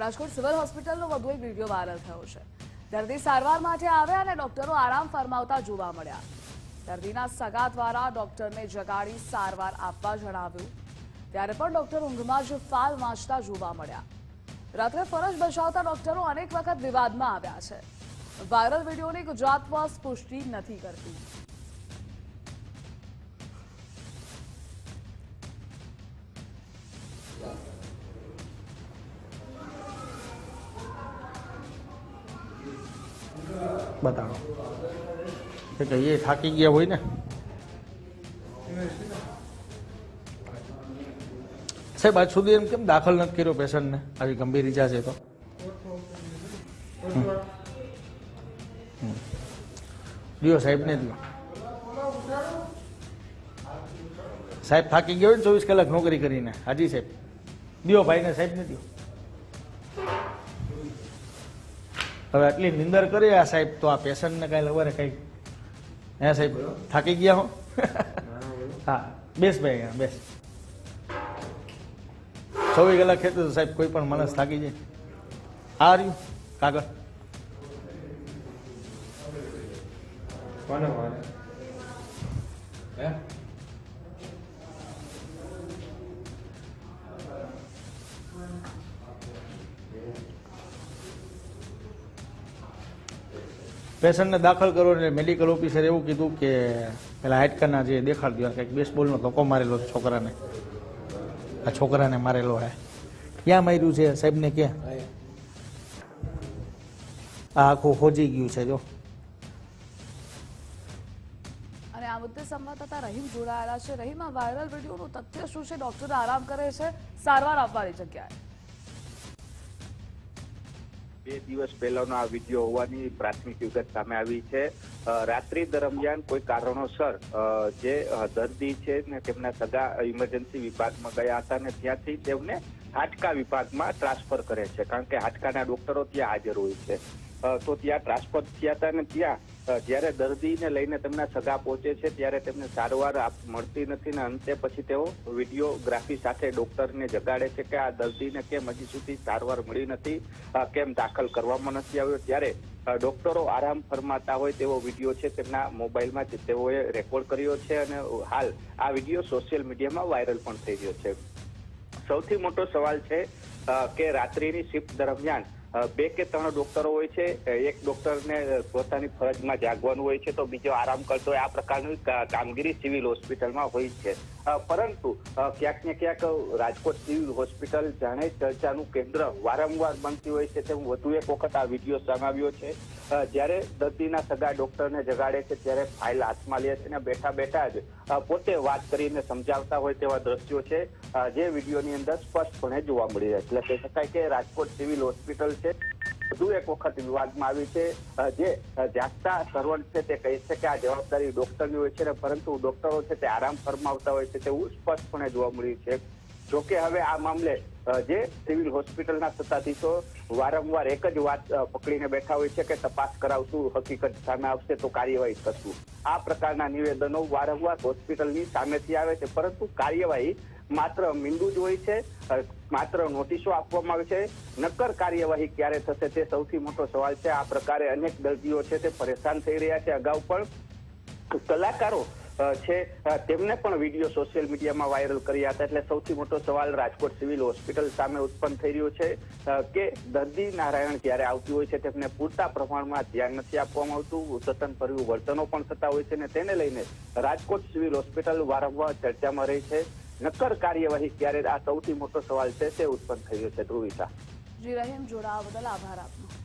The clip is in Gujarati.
રાજકોટ સિવિલ હોસ્પિટલનો વધુ એક વીડિયો વાયરલ થયો છે. દર્દી સારવાર માટે આવ્યા અને ડોક્ટરો આરામ ફરમાવતા જોવા મળ્યા. દર્દીના સગા દ્વારા ડોક્ટરને જગાડી સારવાર આપવા જણાવ્યું. ત્યારે પણ ડોક્ટર ઊંઘમાં જ ફાલ વાંચતા જોવા મળ્યા. રાત્રે ફરજ બજાવતા ડોક્ટરો અનેક વખત વિવાદમાં આવ્યા છે. વાયરલ વિડીયોની ગુજરાત પુષ્ટિ નથી કરતી. બતાવો. કે એ થાકી ગયા હોય ને. સાહેબ, આજ સુધી એમ કેમ દાખલ નથી કર્યો પેશન્ટને? આવી ગંભીર ઈજા છે તો. દિયો સાહેબને દિયો. સાહેબ થાકી ગયો ચોવીસ કલાક નોકરી કરીને. હાજી સાહેબ. દિયો ભાઈને સાહેબને દિયો. હવે આટલી નિંદર કરી આ સાહેબ તો આ પેશન્ટને કાંઈ લવારે કંઈ હે સાહેબ થાકી ગયા હો? હા બેસ ભાઈ અહીંયા બેસ. ચોવીસ કલાક ખેતું તો સાહેબ કોઈ પણ માણસ થાકી જાય. આ રહ્યું કાગળ. કોને મારે હે? પેશન્ટને દાખલ કરો એટલે મેડિકલ ઓફિસર એવું કીધું કે પેલા હાઇટકાના જે દેખાડ દો કંઈક બેસબોલનો ધક્કો મારેલો છોકરાને. આ છોકરાને મારેલો હે. ક્યાં માર્યું છે? સાહેબને ક્યાં આ આખું હોજી ગયું છે, જો. અને આ મુદ્દે સંવાદદાતા રહીમ જોડાયેલા છે. રહીમ આ વાયરલ વિડીયોનું તથ્ય શું છે? ડોક્ટર આરામ કરે છે? સારવાર આપવાની જગ્યાએ. બે દિવસ પહેલાનો આ વીડિયો હોવાની પ્રાથમિક વિગત સામે આવી છે. રાત્રિ દરમિયાન કોઈ કારણોસર જે દર્દી છે ને તેમના સગા ઇમરજન્સી વિભાગમાં ગયા હતા ને ત્યાંથી તેમને હાડકા વિભાગમાં ટ્રાન્સફર કરે છે. કારણ કે હાડકાના ડોક્ટરો ત્યાં હાજર હોય છે. તો ત્યાં ટ્રાન્સફર થયા હતા ને ત્યાં જ્યારે દર્દીને લઈને તેમના સગા પહોંચે છે, ત્યારે તેમને સારવાર મળતી નથી ને અંતે પછી તેઓ વિડીયોગ્રાફી સાથે ડોક્ટરને જગાડે છે કે આ દર્દીને કેમ હજી સુધી સારવાર મળી નથી કેમ દાખલ કરવામાં નથી આવ્યો. ત્યારે ડોક્ટરો આરામ ફરમાતા હોય તેવો વીડિયો છે તેમના મોબાઈલમાં તેઓએ રેકોર્ડ કર્યો છે અને હાલ આ વીડિયો સોશિયલ મીડિયામાં વાયરલ પણ થઈ રહ્યો છે. સૌથી મોટો સવાલ છે કે રાત્રિની શિફ્ટ દરમિયાન બે કે ત્રણ ડોક્ટરો હોય છે. એક ડોક્ટરને પોતાની ફરજમાં જાગવાનું હોય છે તો બીજો આરામ કરતો હોય. આ પ્રકારની કામગીરી સિવિલ હોસ્પિટલમાં હોય છે. પરંતુ ક્યાંક ને ક્યાંક રાજકોટ સિવિલ હોસ્પિટલ જાણે ચર્ચાનું કેન્દ્ર વારંવાર બનતી હોય છે. તેવું વધુ એક વખત આ વીડિયો આવ્યો છે. જ્યારે દર્દીના સગા ડોક્ટરને જગાડે છે, ત્યારે ફાઇલ હાથમાં લે છે અને બેઠા બેઠા જ પોતે વાત કરીને સમજાવતા હોય તેવા દ્રશ્યો છે. જે વિડીયોની અંદર સ્પષ્ટપણે જોવા મળી રહ્યા છે. એટલે કહી શકાય કે રાજકોટ સિવિલ હોસ્પિટલ છે. વધુ એક વખત વિવાદમાં આવી છે જે જાગતા સર્વન્ટ છે તે કહે છે કે આ જવાબદારી ડોક્ટરની હોય છે પરંતુ ડોક્ટરો છે તે આરામ ફરમાવતા હોય છે તેવું સ્પષ્ટપણે જોવા મળ્યું છે. જોકે હવે આ મામલે જે સિવિલ હોસ્પિટલના સત્તાધીશો વારંવાર એક જ વાત પકડીને બેઠા હોય છે કે તપાસ કરાવશું, હકીકત સામે આવશે તો કાર્યવાહી કરશું. આ પ્રકારના નિવેદનો વારંવાર હોસ્પિટલની સામેથી આવે છે, પરંતુ કાર્યવાહી માત્ર મીંડું જ હોય છે માત્ર નોટિસો આપવામાં આવે છે નક્કર કાર્યવાહી ક્યારે થશે તે સૌથી મોટો સવાલ છે. આ પ્રકારે અનેક દર્દીઓ છે તે પરેશાન થઈ રહ્યા છે અગાઉ પણ. કલાકારો છે તેમને પણ વીડિયો સોશિયલ મીડિયામાં વાયરલ કર્યા હતા. એટલે સૌથી મોટો સવાલ રાજકોટ સિવિલ હોસ્પિટલ સામે ઉત્પન્ન થઈ રહ્યો છે કે દર્દી નારાયણ જ્યારે આવતી હોય છે તેમને પૂરતા પ્રમાણમાં ધ્યાન નથી આપવામાં આવતું. સતન ભર્યું વર્તનો પણ થતા હોય છે ને તેને લઈને રાજકોટ સિવિલ હોસ્પિટલ વારંવાર ચર્ચામાં રહી છે. નક્કર કાર્યવાહી ક્યારે આ સૌથી મોટો સવાલ છે તે ઉત્પન્ન રહ્યો છે ધ્રુવિતા. જી રહીમ જોડાવા બદલ આભાર આપનો.